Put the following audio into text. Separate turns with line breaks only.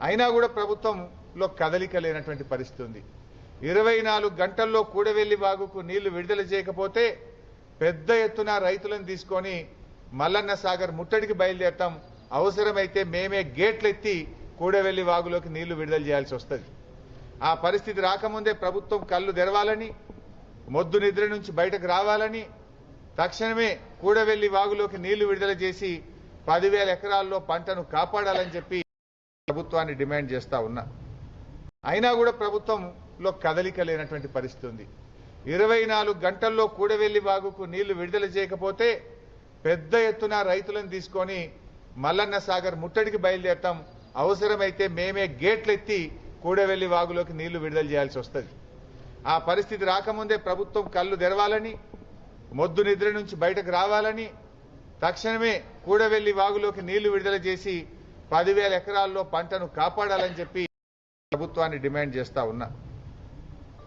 అయినా కూడా ప్రభుత్వంలో కదలిక లేనటువంటి పరిస్థితి ఉంది. ఇరవై నాలుగు గంటల్లో కూడవెల్లి వాగుకు నీళ్ళు విడుదల చేయకపోతే పెద్ద ఎత్తున రైతులను తీసుకొని మల్లన్న సాగర్ ముట్టడికి బయలుదేరటం అవసరమైతే మేమే గేట్లు ఎత్తి కూడవెల్లి వాగులోకి నీళ్ళు విడుదల చేయాల్సి వస్తుంది. ఆ పరిస్థితి రాకముందే ప్రభుత్వం కళ్ళు తెరవాలని మొద్దు నిద్ర నుంచి బయటకు రావాలని తక్షణమే కూడవెల్లి వాగులోకి నీళ్ళు విడుదల చేసి పదివేల ఎకరాల్లో పంటను కాపాడాలని చెప్పి ప్రభుత్వాన్ని డిమాండ్ చేస్తా ఉన్నా. అయినా కూడా ప్రభుత్వంలో కదలిక లేనటువంటి పరిస్థితి ఉంది. ఇరవై నాలుగు గంటల్లో కూడవెల్లి వాగుకు నీళ్ళు విడుదల చేయకపోతే పెద్ద ఎత్తున రైతులను తీసుకొని మల్లన్న సాగర్ ముట్టడికి బయలుదేరటం అవసరమైతే మేమే గేట్లు ఎత్తి కూడవెల్లి వాగులోకి నీళ్ళు విడుదల చేయాల్సి వస్తుంది. ఆ పరిస్థితి రాకముందే ప్రభుత్వం కళ్ళు తెరవాలని మొద్దు నిద్ర నుంచి బయటకు రావాలని తక్షణమే కూడవెల్లి వాగులోకి నీళ్ళు విడుదల చేసి పదివేల ఎకరాల్లో పంటను కాపాడాలని చెప్పి ప్రభుత్వాన్ని డిమాండ్ చేస్తా ఉన్నా.